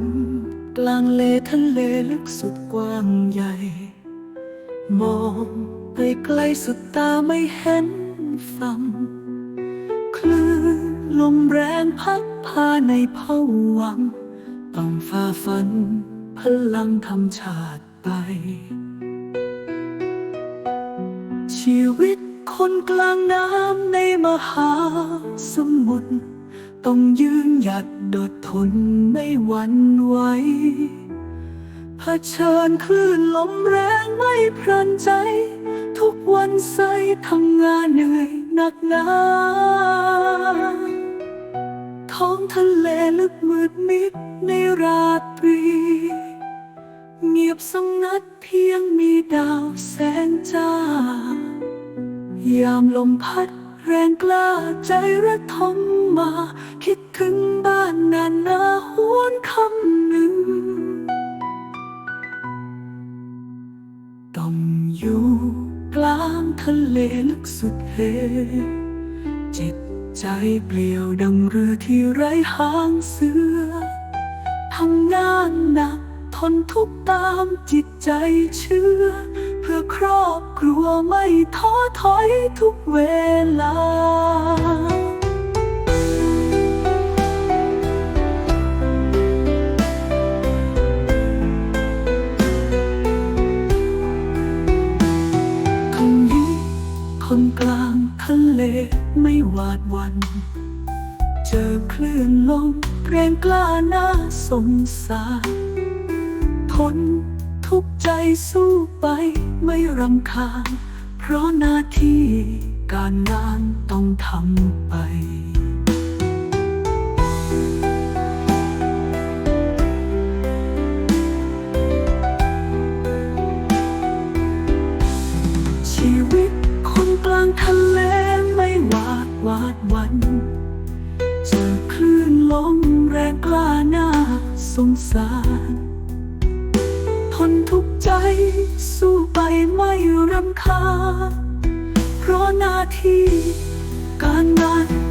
นกลางเลทะเลลึกสุดกว้างใหญ่ มองไปไกลสุดตาไม่เห็นฝั่งคลื่นลมแรงพัดพาในภวัง ต้องฝ่าฟัน พลังธรรมชาติไป ชีวิตคนกลางน้ำในมหาสมุทร ต้องยืนหยัดโดทนไม่หวั่นไหวเผชิญคลื่นลมแรงไม่พรันใจ ทุกวันใส่ทำงานเหนื่อยหนักหนาท้องทะเลลึกมืดมิดในราตรี เงียบสงัดเพียงมีดาวแสงจ้ายามลมพัด แรงกล้าใจระทมมา คิดถึงบ้านนานนาหวนคำหนึ่ง ต้องอยู่กลางทะเลลึกสุดเหจิตใจเปลี่ยวดังเรือที่ไร้หางเสือทำงานหนักทนทุกข์ตามจิตใจเชื่อ เพื่อครอบครัวไม่ท้อถอยทุกเวลาคำนี้คนกลางทะเลไม่หวาดวัน เจอคลื่นลมแรงกล้าหน้าสงสารทน ทุกใจสู้ไปไม่รำคาญ เพราะหน้าที่การงานต้องทำไปชีวิตคนกลางทะเลไม่หวาดหวาดวันเจอคลื่นลมแรงกล้าหน้าสงสาร ทนทุกข์ใจ สู้ไปไม่รำคาญเพราะหน้าที่การงาน